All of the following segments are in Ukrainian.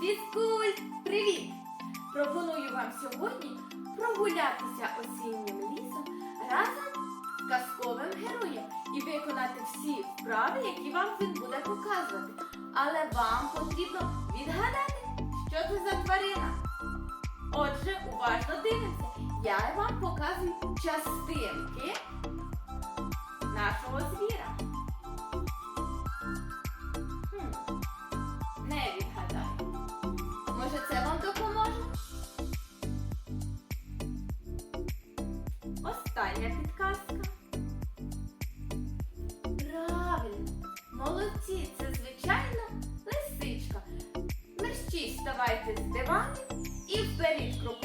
Фізкульт, привіт! Пропоную вам сьогодні прогулятися осіннім лісом разом з казковим героєм і виконати всі вправи, які вам він буде показувати. Але вам потрібно відгадати, що це за тварина. Отже, уважно дивимося. Я вам показую частинки нашого звіра. Вставайте з диванів і вперед крокувати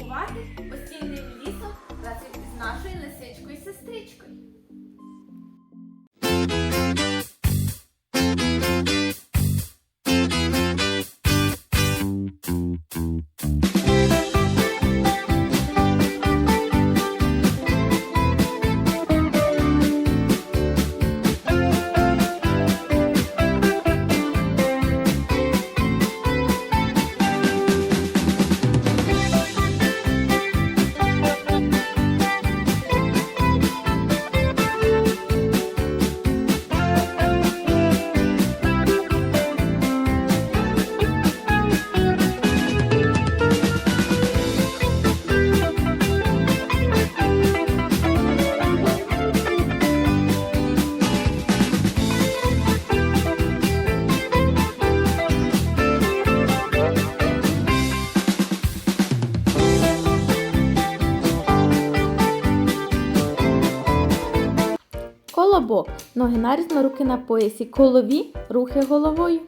Колобок. Ноги нарізно, руки на поясі. Колові рухи головою.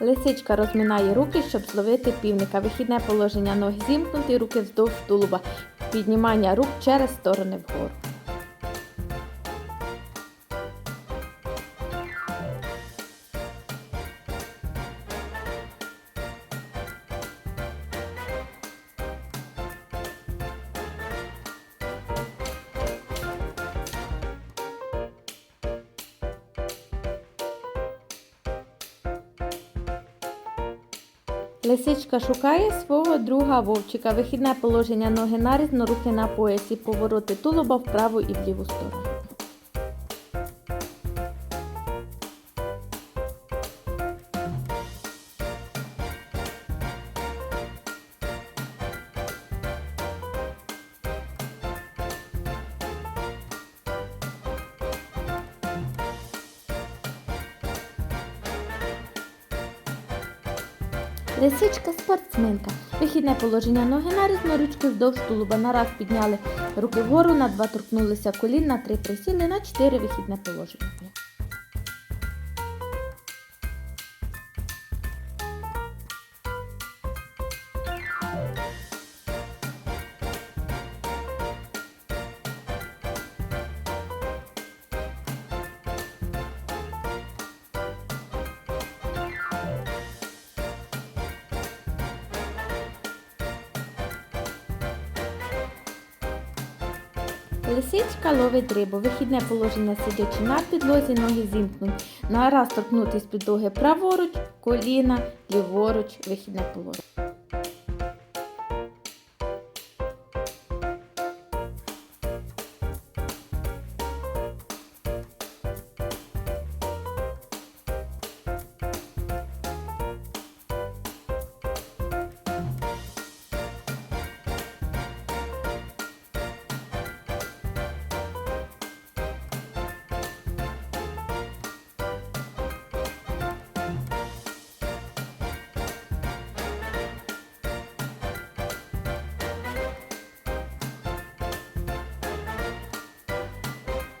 Лисичка розминає руки, щоб зловити півника. Вихідне положення ноги зімкнуті, руки вздовж тулуба. Піднімання рук через сторони вгору. Лисичка шукає свого друга вовчика. Вихідне положення ноги нарізно, руки на поясі, повороти тулуба вправу і в ліву сторону. Лисичка спортсменка. Вихідне положення ноги нарізно, ручку вздовж тулуба. Нараз підняли руки вгору, на два торкнулися колін, на три присіли, на чотири вихідне положення. Лисичка ловить рибу. Вихідне положення сидячи на підлозі, ноги зімкнуть. На раз торкнутись підлоги праворуч, коліна, ліворуч, вихідне положення.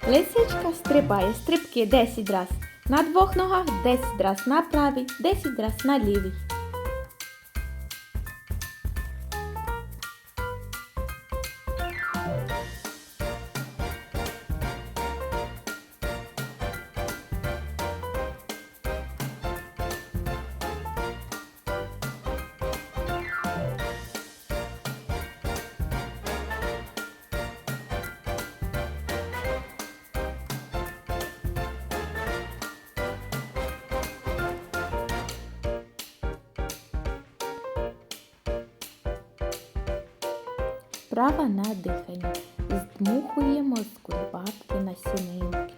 Лисичка стрибає стрибки 10 раз. На двох ногах 10 раз на правій, 10 раз на лівій. Вправа на дихання. Здмухуємо з на насінинки.